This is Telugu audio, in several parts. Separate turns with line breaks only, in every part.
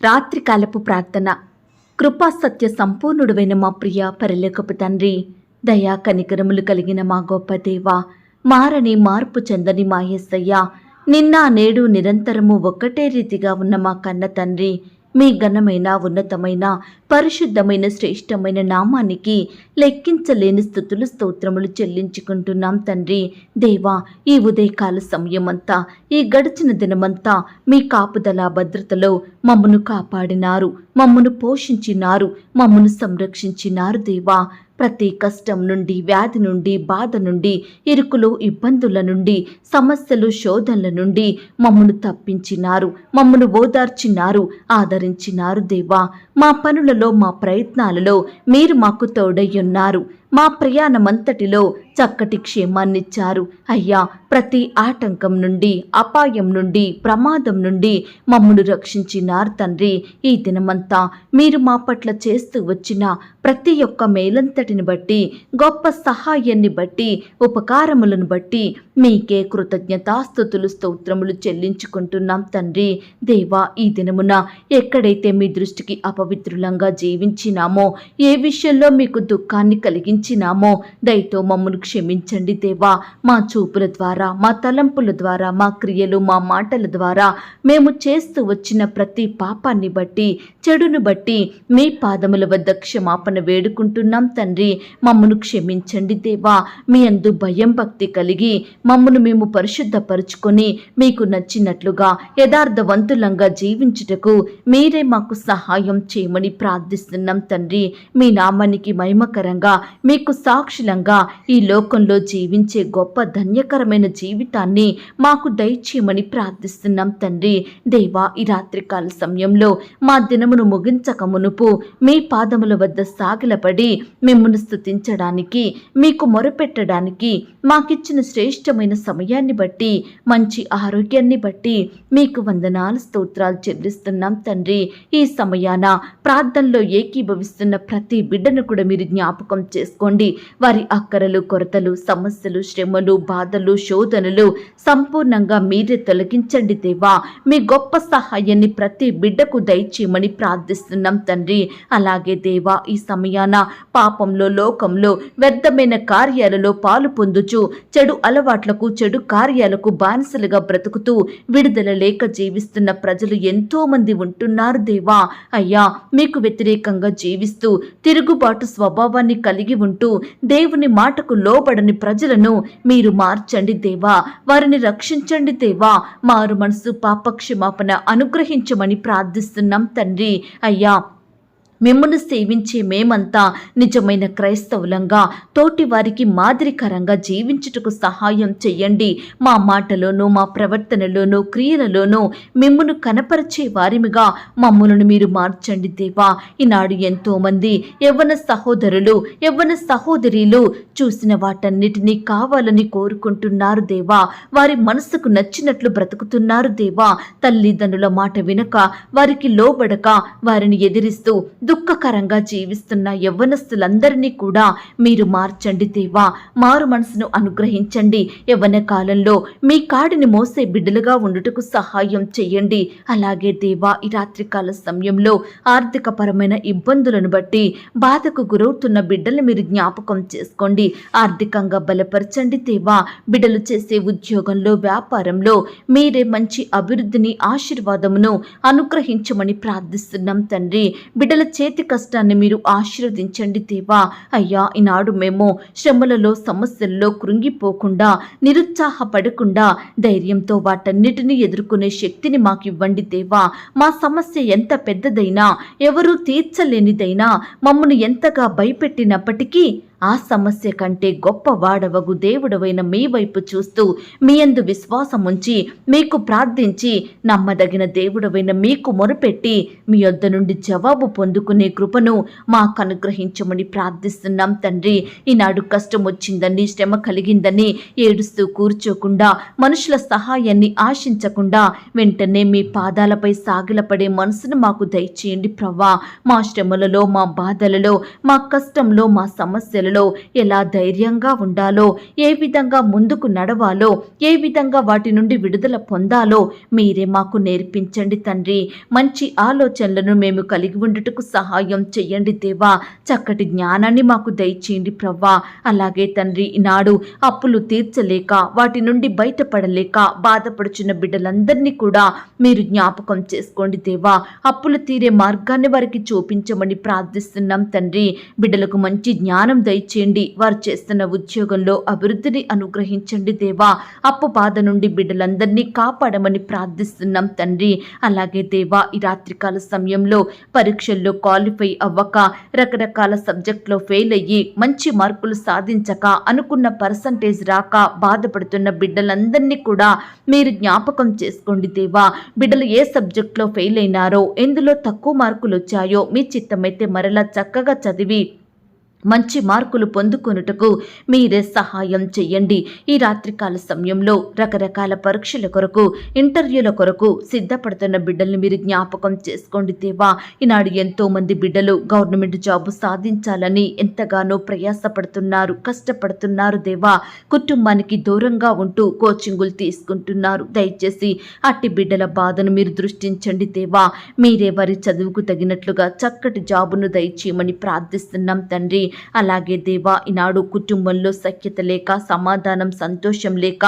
రాత్రికాలపు ప్రార్థన. కృపా సత్య సంపూర్ణుడువైన మా ప్రియ పరిలేకపు తండ్రి దయా కనికరములు కలిగిన మా గొప్ప దేవ మారని మార్పు చెందని మా నిన్న నేడు నిరంతరము ఒక్కటే రీతిగా ఉన్న మా కన్న తండ్రి మీ ఘనమైన ఉన్నతమైన పరిశుద్ధమైన శ్రేష్టమైన నామానికి లెక్కించలేని స్థుతులు స్తోత్రములు చెల్లించుకుంటున్నాం తండ్రి. దేవా ఈ ఉదయకాల సమయమంతా ఈ గడిచిన దినమంతా మీ కాపుదల భద్రతలో మమ్మను కాపాడినారు మమ్మను పోషించినారు మమ్మను సంరక్షించినారు దేవా. ప్రతి కష్టం నుండి వ్యాధి నుండి బాధ నుండి ఇరుకులు ఇబ్బందుల నుండి సమస్యలు శోధనల నుండి మమ్మను తప్పించినారు మమ్మను ఓదార్చినారు ఆదరించినారు దేవా. మా పనులలో మా ప్రయత్నాలలో మీరు మాకు తోడయ్యున్నారు. మా ప్రయాణమంతటిలో చక్కటి క్షేమాన్నిచ్చారు. అయ్యా ప్రతి ఆటంకం నుండి అపాయం నుండి ప్రమాదం నుండి మమ్మను రక్షించినారు తండ్రి. ఈ దినమంతా మీరు మా పట్ల చేస్తూ వచ్చిన ప్రతి ఒక్క మేలంతటిని బట్టి గొప్ప సహాయాన్ని బట్టి ఉపకారములను బట్టి మీకే కృతజ్ఞతాస్థుతులు స్తోత్రములు చెల్లించుకుంటున్నాం తండ్రి. దేవా ఈ దినమున ఎక్కడైతే మీ దృష్టికి అపవిత్రులంగా జీవించినామో ఏ విషయంలో మీకు దుఃఖాన్ని కలిగించినామో దయతో మమ్మను క్షమించండి దేవా. మా చూపుల ద్వారా మా తలంపుల ద్వారా మా క్రియలు మా మాటల ద్వారా మేము చేస్తూ వచ్చిన ప్రతి పాపాన్ని బట్టి చెడును బట్టి మీ పాదముల వద్ద క్షమాపణ వేడుకుంటున్నాం తండ్రి. మమ్మను క్షమించండి దేవా. మీ అందు భయం భక్తి కలిగి మమ్మను మేము పరిశుద్ధపరుచుకొని మీకు నచ్చినట్లుగా యథార్థవంతులంగా జీవించుటకు మీరే మాకు సహాయం చేయమని ప్రార్థిస్తున్నాం తండ్రి. మీ నామానికి మహిమకరంగా మీకు సాక్షిలంగా ఈ లోకంలో జీవించే గొప్ప ధన్యకరమైన జీవితాన్ని మాకు దయచేయమని ప్రార్థిస్తున్నాం తండ్రి. దేవా ఈ రాత్రికాల సమయంలో మా దినమును ముగించక మునుపు మీ పాదముల వద్ద సాగిలపడి మిమ్మల్ని స్తుతించడానికి మీకు మొరపెట్టడానికి మాకిచ్చిన శ్రేష్టమైన సమయాన్ని బట్టి మంచి ఆరోగ్యాన్ని బట్టి మీకు వందనాలు స్తోత్రాలు చెల్లిస్తున్నాం తండ్రి. ఈ సమయాన ప్రార్థనలో ఏకీభవిస్తున్న ప్రతి బిడ్డను కూడా మీరు జ్ఞాపకం చేస్తారు చేసుకోండి. వారి అక్కరలు కొరతలు సమస్యలు శ్రమలు బాధలు శోధనలు సంపూర్ణంగా మీరే తొలగించండి దేవా. మీ గొప్ప సహాయాన్ని ప్రతి బిడ్డకు దయచేయమని ప్రార్థిస్తున్నాం తండ్రి. అలాగే దేవా ఈ సమయాన పాపంలో లోకంలో వ్యర్థమైన కార్యాలలో పాలు పొందుచు చెడు అలవాట్లకు చెడు కార్యాలకు బానిసలుగా బ్రతుకుతూ విడుదల లేక జీవిస్తున్న ప్రజలు ఎంతో మంది ఉంటున్నారు దేవా. అయ్యా మీకు వ్యతిరేకంగా జీవిస్తూ తిరుగుబాటు స్వభావాన్ని కలిగి ఉంటూ దేవుని మాటకు లోబడని ప్రజలను మీరు మార్చండి దేవా. వారిని రక్షించండి దేవా. మారు మనసు పాపక్షమాపణ అనుగ్రహించమని ప్రార్థిస్తున్నాం తండ్రి. అయ్యా మిమ్మల్ని సేవించే మేమంతా నిజమైన క్రైస్తవులంగా తోటి వారికి మాదిరికరంగా జీవించుటకు సహాయం చెయ్యండి మా మాటలోనూ మా ప్రవర్తనలోనూ క్రియలలోనూ మిమ్మను కనపరిచే వారిమిగా మమ్మలను మీరు మార్చండి దేవా. ఈనాడు ఎంతోమంది యవ్వన సహోదరులు యవ్వన సహోదరీలు చూసిన వాటన్నిటినీ కావాలని కోరుకుంటున్నారు దేవా. వారి మనసుకు నచ్చినట్లు బ్రతుకుతున్నారు దేవా. తల్లిదండ్రుల మాట వినక వారికి లోబడక వారిని ఎదిరిస్తూ దుఃఖకరంగా జీవిస్తున్న యవ్వనస్తులందరినీ కూడా మీరు మార్చండి దేవా. మారు మనసును అనుగ్రహించండి. యవ్వన కాలంలో మీ కాడిని మోసే బిడ్డలుగా ఉండుటకు సహాయం చేయండి. అలాగే దేవా ఈ రాత్రికాల సమయంలో ఆర్థికపరమైన ఇబ్బందులను బట్టి బాధకు గురవుతున్న బిడ్డల్ని మీరు జ్ఞాపకం చేసుకోండి. ఆర్థికంగా బలపరచండి దేవా. బిడ్డలు చేసే ఉద్యోగంలో వ్యాపారంలో మీరే మంచి అభివృద్ధిని ఆశీర్వాదమును అనుగ్రహించమని ప్రార్థిస్తున్నాం తండ్రి. బిడ్డల చేతి కష్టాన్ని మీరు ఆశీర్వదించండి దేవా. అయ్యా ఈనాడు మేము శ్రమలలో సమస్యల్లో కృంగిపోకుండా నిరుత్సాహపడకుండా ధైర్యంతో వాటన్నిటిని ఎదుర్కొనే శక్తిని మాకివ్వండి దేవా. మా సమస్య ఎంత పెద్దదైనా ఎవరూ తీర్చలేనిదైనా మమ్మను ఎంతగా భయపెట్టినప్పటికీ ఆ సమస్య కంటే గొప్ప వాడవగు దేవుడవైన మీ వైపు చూస్తూ మీ అందు విశ్వాసం ఉంచి మీకు ప్రార్థించి నమ్మదగిన దేవుడవైన మీకు మొరపెట్టి మీ వద్ద నుండి జవాబు పొందుకునే కృపను మాకు అనుగ్రహించమని ప్రార్థిస్తున్నాం తండ్రి. ఈనాడు కష్టం వచ్చిందని శ్రమ కలిగిందని ఏడుస్తూ కూర్చోకుండా మనుషుల సహాయాన్ని ఆశించకుండా వెంటనే మీ పాదాలపై సాగిలపడే మనసును మాకు దయచేయండి ప్రవ్వా మా శ్రమలలో మా బాధలలో మా కష్టంలో మా సమస్యలు సమస్యలలో ఎలా ధైర్యంగా ఉండాలో ఏ విధంగా ముందుకు నడవాలో ఏ విధంగా వాటి నుండి విడుదల పొందాలో మీరే మాకు నేర్పించండి తండ్రి. మంచి ఆలోచనలను మేము కలిగి ఉండుటకు సహాయం చెయ్యండి దేవా. చక్కటి జ్ఞానాన్ని మాకు దయచేయండి ప్రవ్వా. అలాగే తండ్రి ఈనాడు అప్పులు తీర్చలేక వాటి నుండి బయటపడలేక బాధపడుచున్న బిడ్డలందరినీ కూడా మీరు జ్ఞాపకం చేసుకోండి దేవా. అప్పులు తీరే మార్గాన్ని వారికి చూపించమని ప్రార్థిస్తున్నాం తండ్రి. బిడ్డలకు మంచి జ్ఞానం దయచేయండి వారు చేస్తున్న ఉద్యోగంలో అభివృద్ధిని అనుగ్రహించండి దేవా. అప్పు బాధ నుండి బిడ్డలందరినీ కాపాడమని ప్రార్థిస్తున్నాం తండ్రి. అలాగే దేవా ఈ రాత్రికాల సమయంలో పరీక్షల్లో క్వాలిఫై అవ్వక రకరకాల సబ్జెక్టులో ఫెయిల్ అయ్యి మంచి మార్కులు సాధించక అనుకున్న పర్సంటేజ్ రాక బాధపడుతున్న బిడ్డలందరినీ కూడా మీరు జ్ఞాపకం చేసుకోండి దేవా. బిడ్డలు ఏ సబ్జెక్ట్లో ఫెయిల్ అయినారో ఎందులో తక్కువ మార్కులు వచ్చాయో మీ చిత్తమైతే మరలా చక్కగా చదివి మంచి మార్కులు పొందుకొనుటకు మీరే సహాయం చెయ్యండి. ఈ రాత్రికాల సమయంలో రకరకాల పరీక్షల కొరకు ఇంటర్వ్యూల కొరకు సిద్ధపడుతున్న బిడ్డల్ని మీరు జ్ఞాపకం చేసుకోండి దేవా. ఈనాడు ఎంతో మంది బిడ్డలు గవర్నమెంట్ జాబు సాధించాలని ఎంతగానో ప్రయాసపడుతున్నారు కష్టపడుతున్నారు దేవా. కుటుంబానికి దూరంగా ఉంటూ కోచింగులు తీసుకుంటున్నారు. దయచేసి అట్టి బిడ్డల బాధను మీరు దృష్టించండి దేవా. మీరే వారి చదువుకు తగినట్లుగా చక్కటి జాబును దయచేయమని ప్రార్థిస్తున్నాం తండ్రి. అలాగే దేవా ఈనాడు కుటుంబంలో సఖ్యత లేక సమాధానం సంతోషం లేక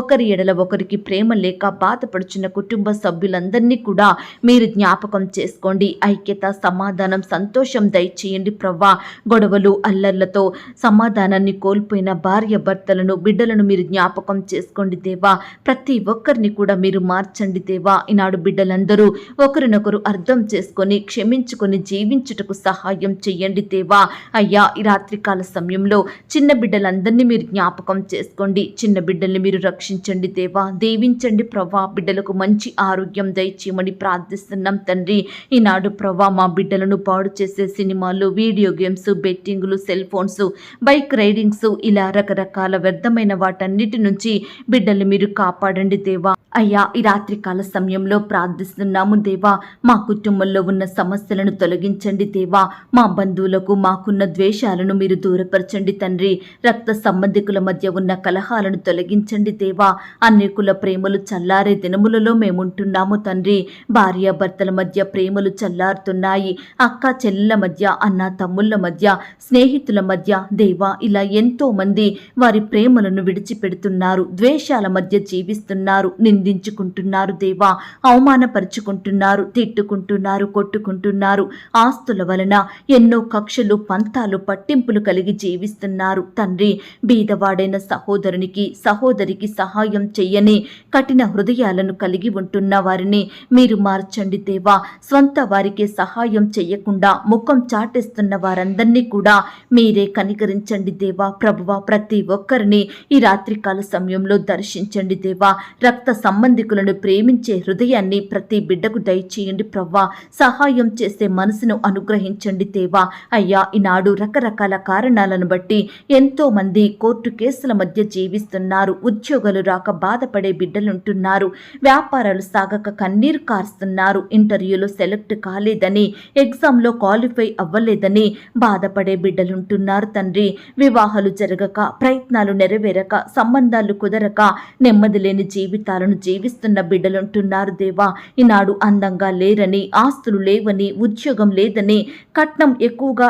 ఒకరి ఎడల ఒకరికి ప్రేమ లేక బాధపడుచున్న కుటుంబ సభ్యులందరినీ కూడా మీరు జ్ఞాపకం చేసుకోండి. ఐక్యత సమాధానం సంతోషం దయచేయండి ప్రవ్వా. గొడవలు అల్లర్లతో సమాధానాన్ని కోల్పోయిన భార్య భర్తలను బిడ్డలను మీరు జ్ఞాపకం చేసుకోండి దేవా. ప్రతి ఒక్కరిని కూడా మీరు మార్చండి దేవా. ఈనాడు బిడ్డలందరూ ఒకరినొకరు అర్థం చేసుకొని క్షమించుకొని జీవించుటకు సహాయం చేయండి దేవా. అయ్యా ఈ రాత్రికాల సమయంలో చిన్న బిడ్డలందరినీ మీరు జ్ఞాపకం చేసుకోండి. చిన్న బిడ్డల్ని మీరు రక్షించండి దేవా. దీవించండి ప్రభా. బిడ్డలకు మంచి ఆరోగ్యం దయచేయమని ప్రార్థిస్తున్నాం తండ్రి. ఈనాడు ప్రభా మా బిడ్డలను పాడు చేసే సినిమాలు వీడియో గేమ్స్ బెట్టింగులు సెల్ ఫోన్స్ బైక్ రైడింగ్స్ ఇలా రకరకాల వ్యర్థమైన వాటన్నిటి నుంచి బిడ్డల్ని మీరు కాపాడండి దేవా. అయ్యా ఈ రాత్రికాల సమయంలో ప్రార్థిస్తున్నాము దేవా. మా కుటుంబంలో ఉన్న సమస్యలను తొలగించండి దేవా. మా బంధువులకు మాకున్న ద్వేషాలను మీరు దూరపరచండి తండ్రి. రక్త సంబంధికుల మధ్య ఉన్న కలహాలను తొలగించండి దేవా. అనేకుల ప్రేమలు చల్లారే దినములలో మేముంటున్నాము తండ్రి. భార్య భర్తల మధ్య ప్రేమలు చల్లారుతున్నాయి. అక్క చెల్లెల మధ్య అన్న తమ్ముళ్ళ మధ్య స్నేహితుల మధ్య దేవా ఇలా ఎంతో మంది వారి ప్రేమలను విడిచిపెడుతున్నారు. ద్వేషాల మధ్య జీవిస్తున్నారు. నిందించుకుంటున్నారు దేవా. అవమానపరుచుకుంటున్నారు. తిట్టుకుంటున్నారు. కొట్టుకుంటున్నారు. ఆస్తుల వలన ఎన్నో కక్షలు పంతాలు పట్టింపులు కలిగి జీవిస్తున్నారు. తండ్రి బీదవాడైన సహోదరునికి సహోదరికి సహాయం చెయ్యని కఠిన హృదయాలను కలిగి ఉంటున్న వారిని మీరు మార్చండి దేవా. స్వంత వారికి సహాయం చెయ్యకుండా ముఖం చాటేస్తున్న వారందరినీ కూడా మీరే కనికరించండి దేవా. ప్రభువా ప్రతి ఒక్కరిని ఈ రాత్రికాల సమయంలో దర్శించండి దేవా. రక్త సంబంధికులను ప్రేమించే హృదయాన్ని ప్రతి బిడ్డకు దయచేయండి. ప్రవ్వా సహాయం చేసే మనసును అనుగ్రహించండి దేవా. అయ్యా ఈనాడు రకరకాల కారణాలను బట్టి ఎంతో మంది కోర్టు కేసుల మధ్య జీవిస్తున్నారు. ఉద్యోగాలు రాక బాధపడే బిడ్డలుంటున్నారు. వ్యాపారాలు సాగక కన్నీరు కారుస్తున్నారు. ఇంటర్వ్యూలో సెలెక్ట్ కాలేదని ఎగ్జామ్లో క్వాలిఫై అవ్వలేదని బాధపడే బిడ్డలుంటున్నారు తండ్రి. వివాహాలు జరగక ప్రయత్నాలు నెరవేరక సంబంధాలు కుదరక నెమ్మది లేని జీవితాలను జీవిస్తున్న బిడ్డలుంటున్నారు దేవా. ఈనాడు అందంగా లేరని ఆస్తులు లేవని ఉద్యోగం లేదని కట్నం ఎక్కువగా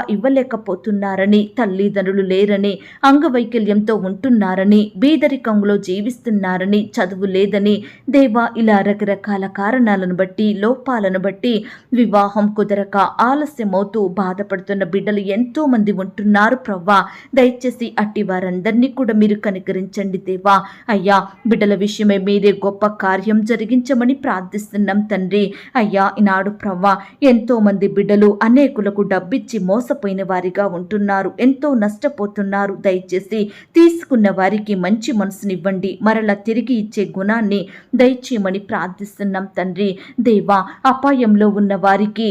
చదువుతున్నారని తల్లిదండ్రులు లేరని అంగవైకల్యంతో ఉంటున్నారని బీదరికంలో జీవిస్తున్నారని చదువు లేదని దేవా ఇలా రకరకాల కారణాలను బట్టి లోపాలను బట్టి వివాహం కుదరక ఆలస్యమవుతూ బాధపడుతున్న బిడ్డలు ఎంతో మంది ఉంటున్నారు ప్రవ్వా. దయచేసి అట్టి వారందరినీ కూడా మీరు కనికరించండి దేవా. అయ్యా బిడ్డల విషయమే మీరే గొప్ప కార్యం జరిగించమని ప్రార్థిస్తున్నాం తండ్రి. అయ్యా ఈనాడు ప్రవ్వా ఎంతో మంది బిడ్డలు అనేకులకు డబ్బిచ్చి మోసపోయిన వారిగా ఉంటున్నారు. ఎంతో నష్టపోతున్నారు. దయచేసి తీసుకున్న వారికి మంచి మనసునివ్వండి. మరలా తిరిగి ఇచ్చే గుణాన్ని దయచేయమని ప్రార్థిస్తున్నాం తండ్రి. దేవా అపాయంలో ఉన్న వారికి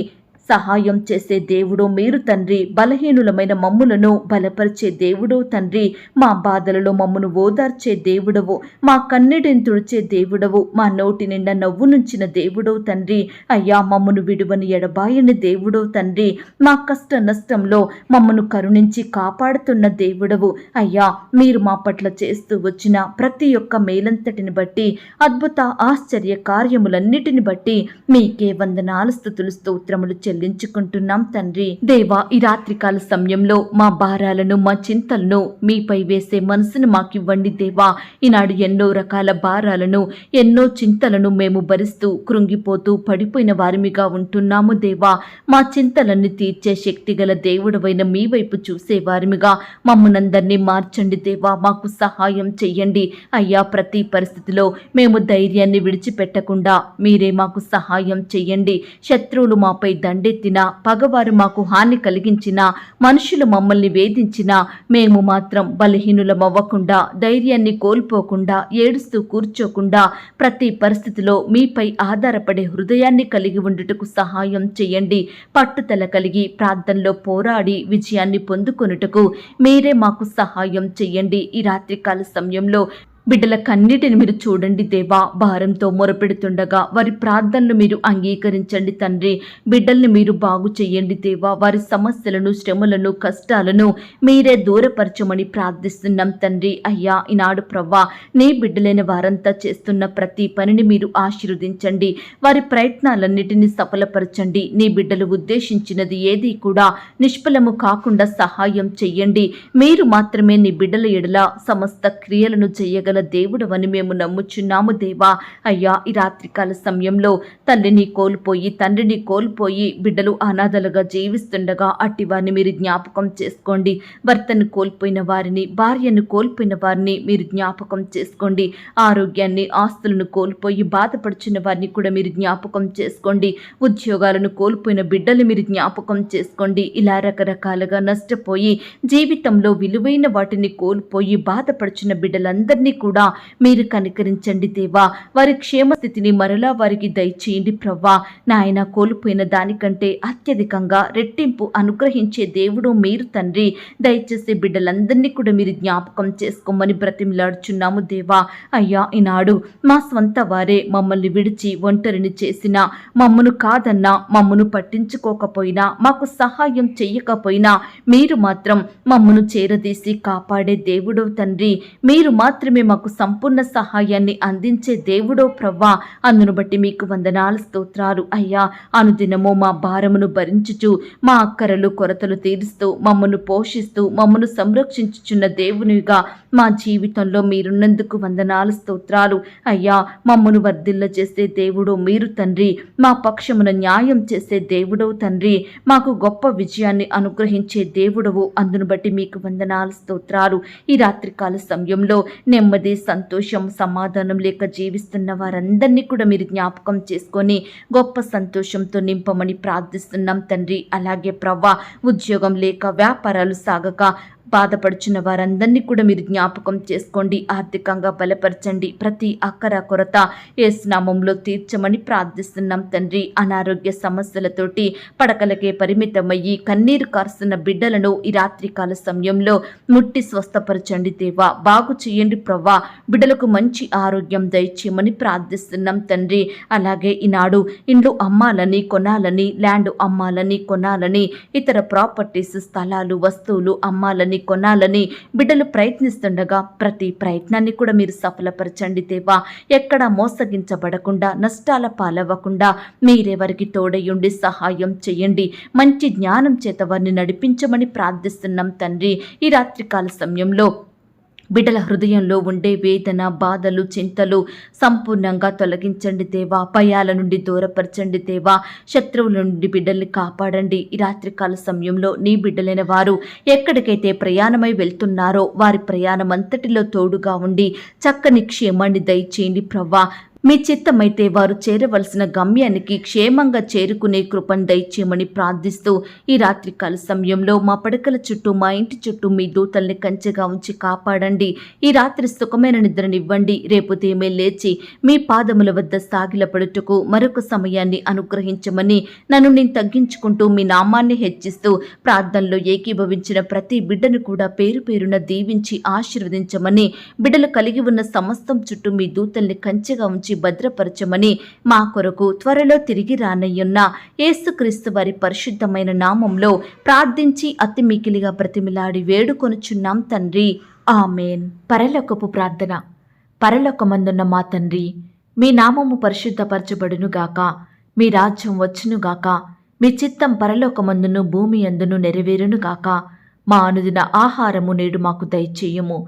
సహాయం చేసే దేవుడు మీరు తండ్రి. బలహీనులమైన మమ్ములను బలపరిచే దేవుడు తండ్రి. మా బాధలలో మమ్మను ఓదార్చే దేవుడవు. మా కన్నీటిని తుడిచే దేవుడవు. మా నోటి నిండా నవ్వు నుంచిన దేవుడవు తండ్రి. అయ్యా మమ్మను విడువని ఎడబాయని దేవుడవు తండ్రి. మా కష్ట నష్టంలో మమ్మను కరుణించి కాపాడుతున్న దేవుడవు. అయ్యా మీరు మా పట్ల చేస్తూ వచ్చిన ప్రతి ఒక్క మేలంతటిని బట్టి అద్భుత ఆశ్చర్య కార్యములన్నిటిని బట్టి మీకే వందనాలు స్థుతులు స్తోత్రములు చెల్లించుకుంటున్నాం తండ్రి. దేవా ఈ రాత్రికాల సమయంలో మా భారాలను మా చింతలను మీపై వేసే మనసును మాకివ్వండి దేవా. ఈనాడు ఎన్నో రకాల భారాలను ఎన్నో చింతలను మేము భరిస్తూ కృంగిపోతూ పడిపోయిన వారిమిగా ఉంటున్నాము దేవా. మా చింతలన్నీ తీర్చే శక్తి గల దేవుడవైన మీ వైపు చూసే వారిమిగా. మమ్మనందరినీ మార్చండి దేవా మాకు సహాయం చెయ్యండి. అయ్యా ప్రతి పరిస్థితిలో మేము ధైర్యాన్ని విడిచిపెట్టకుండా మీరే మాకు సహాయం చెయ్యండి. శత్రువులు మాపై దండెత్తిన పగవారు మాకు హాని కలిగించిన మనుషులు మమ్మల్ని వేధించిన మేము మాత్రం బలహీనులమవ్వకుండా ధైర్యాన్ని కోల్పోకుండా ఏడుస్తూ కూర్చోకుండా ప్రతి పరిస్థితిలో మీపై ఆధారపడే హృదయాన్ని కలిగి ఉండుటకు సహాయం చేయండి. పట్టుదల కలిగి ప్రార్థనలో పోరాడి విజయాన్ని పొందుకొనుటకు మీరే మాకు సహాయం చేయండి. ఈ రాత్రికాల సమయంలో బిడ్డల కన్నిటిని మీరు చూడండి దేవా. భారంతో మొరపెడుతుండగా వారి ప్రార్థనలు మీరు అంగీకరించండి తండ్రి. బిడ్డల్ని మీరు బాగు చేయండి దేవా. వారి సమస్యలను శ్రమలను కష్టాలను మీరే దూరపరచమని ప్రార్థిస్తున్నాం తండ్రి. అయ్యా ఈనాడు ప్రవ్వా నీ బిడ్డలైన వారంతా చేస్తున్న ప్రతి పనిని మీరు ఆశీర్వదించండి. వారి ప్రయత్నాలన్నిటినీ సఫలపరచండి. నీ బిడ్డలు ఉద్దేశించినది ఏది కూడా నిష్ఫలము కాకుండా సహాయం చెయ్యండి. మీరు మాత్రమే నీ బిడ్డల ఎడల సమస్త క్రియలను చేయగల దేవుడవని మేము నమ్ముచున్నాము దేవా. అయ్యా ఈ రాత్రికాల సమయంలో తల్లిని కోల్పోయి తండ్రిని కోల్పోయి బిడ్డలు అనాథలుగా జీవిస్తుండగా అట్టి వారిని మీరు జ్ఞాపకం చేసుకోండి. భర్తను కోల్పోయిన వారిని భార్యను కోల్పోయిన వారిని మీరు జ్ఞాపకం చేసుకోండి. ఆరోగ్యాన్ని ఆస్తులను కోల్పోయి బాధపడుచున్న వారిని కూడా మీరు జ్ఞాపకం చేసుకోండి. ఉద్యోగాలను కోల్పోయిన బిడ్డలు మీరు జ్ఞాపకం చేసుకోండి. ఇలా రకరకాలుగా నష్టపోయి జీవితంలో విలువైన వాటిని కోల్పోయి బాధపడుచున్న బిడ్డలందరినీ కూడా కూడా మీరు కనికరించండి దేవా. వారి క్షేమస్థితిని మరలా వారికి దయచేయండి ప్రవ్వా. నాయన కోల్పోయిన దానికంటే అత్యధికంగా రెట్టింపు అనుగ్రహించే దేవుడు మీరు తండ్రి. దయచేసి బిడ్డలందరినీ కూడా మీరు జ్ఞాపకం చేసుకోమని బ్రతిమిలాడుచున్నాము దేవా. అయ్యా ఈనాడు మా స్వంత వారే మమ్మల్ని విడిచి ఒంటరిని చేసిన మమ్మను కాదన్నా మమ్మను పట్టించుకోకపోయినా మాకు సహాయం చెయ్యకపోయినా మీరు మాత్రం మమ్మను చేరదీసి కాపాడే దేవుడు తండ్రి. మీరు మాత్రమే మాకు సంపూర్ణ సహాయాన్ని అందించే దేవుడో ప్రవ్వా. అందును బట్టి మీకు వందనాలు స్తోత్రాలు. అయ్యా అనుదినము మా భారమును భరించుచు మా అక్కరలు కొరతలు తీరుస్తూ మమ్మను పోషిస్తూ మమ్మను సంరక్షించుచున్న దేవునిగా మా జీవితంలో మీరున్నందుకు వందనాలు స్తోత్రాలు. అయ్యా మమ్మను వర్ధిల్ల చేసే దేవుడు మీరు తండ్రి. మా పక్షమున న్యాయం చేసే దేవుడవు తండ్రి. మాకు గొప్ప విజయాన్ని అనుగ్రహించే దేవుడవు. అందును బట్టి మీకు వందనాలు స్తోత్రాలు. ఈ రాత్రికాల సమయంలో నెమ్మది సంతోషం సమాధానం లేక జీవిస్తున్న వారందరినీ కూడా మీరు జ్ఞాపకం చేసుకొని గొప్ప సంతోషంతో నింపమని ప్రార్థిస్తున్నాం తండ్రి. అలాగే ప్రవ్వా ఉద్యోగం లేక వ్యాపారాలు సాగక బాధపడుచున్న వారందరినీ కూడా మీరు జ్ఞాపకం చేసుకోండి. ఆర్థికంగా బలపరచండి. ప్రతి అక్కర కొరత ఏ స్నామంలో తీర్చమని ప్రార్థిస్తున్నాం తండ్రి. అనారోగ్య సమస్యలతోటి పడకలకే పరిమితమయ్యి కన్నీరు కారుస్తున్న బిడ్డలను ఈ రాత్రికాల సమయంలో ముట్టి స్వస్థపరచండి దేవా. బాగు చేయండి ప్రవ్వా. బిడ్డలకు మంచి ఆరోగ్యం దయచేయమని ప్రార్థిస్తున్నాం తండ్రి. అలాగే ఈనాడు ఇండ్లు అమ్మాలని కొనాలని ల్యాండ్ అమ్మాలని కొనాలని ఇతర ప్రాపర్టీస్ స్థలాలు వస్తువులు అమ్మాలని కొనాలని బిడ్డలు ప్రయత్నిస్తుండగా ప్రతి ప్రయత్నాన్ని కూడా మీరు సఫలపరచండి దేవా. ఎక్కడ మోసగించబడకుండా నష్టాల పాలవ్వకుండా మీరెవరికి తోడయుండి సహాయం చేయండి. మంచి జ్ఞానం చేత వారిని నడిపించమని ప్రార్థిస్తున్నాం తండ్రి. ఈ రాత్రికాల సమయంలో బిడ్డల హృదయంలో ఉండే వేదన బాధలు చింతలు సంపూర్ణంగా తొలగించండి దేవా. భయాల నుండి దూరపరచండి దేవా. శత్రువుల నుండి బిడ్డల్ని కాపాడండి. ఈ రాత్రికాల సమయంలో నీ బిడ్డలైన వారు ఎక్కడికైతే ప్రయాణమై వెళ్తున్నారో వారి ప్రయాణం అంతటిలో తోడుగా ఉండి చక్కని క్షేమాన్ని దయచేయండి ప్రవ్వా. మీ చిత్తమైతే వారు చేరవలసిన గమ్యానికి క్షేమంగా చేరుకునే కృపను దయచేయమని ప్రార్థిస్తూ ఈ రాత్రి కాల సమయంలో మా పడకల చుట్టూ మా ఇంటి చుట్టూ మీ దూతల్ని కంచెగా ఉంచి కాపాడండి. ఈ రాత్రి సుఖమైన నిద్రనివ్వండి. రేపు ఉదయమే లేచి మీ పాదముల వద్ద సాగిలపడుటకు మరొక సమయాన్ని అనుగ్రహించమని నన్ను నేను తగ్గించుకుంటూ మీ నామాన్ని హెచ్చిస్తూ ప్రార్థనలో ఏకీభవించిన ప్రతి బిడ్డను కూడా పేరు పేరున దీవించి ఆశీర్వదించమని బిడ్డలు కలిగి ఉన్న సమస్తం చుట్టూ మీ దూతల్ని కంచెగా ఉంచి భద్రపరచమని మా కొరకు త్వరలో తిరిగి రానయ్యున్న యేసుక్రీస్తు వారి పరిశుద్ధమైన నామంలో ప్రార్థించి అతి మికిలిగా ప్రతిమిలాడి వేడుకొనుచున్నాం తండ్రి. ఆమెన్. పరలోకపు ప్రార్థన. పరలోకమందున్న మా తండ్రి మీ నామము పరిశుద్ధపరచబడునుగాక మీ రాజ్యం వచ్చునుగాక మీ చిత్తం పరలోకమందును భూమి అందును నెరవేరునుగాక మా అనుదిన ఆహారము నేడు మాకు దయచేయము.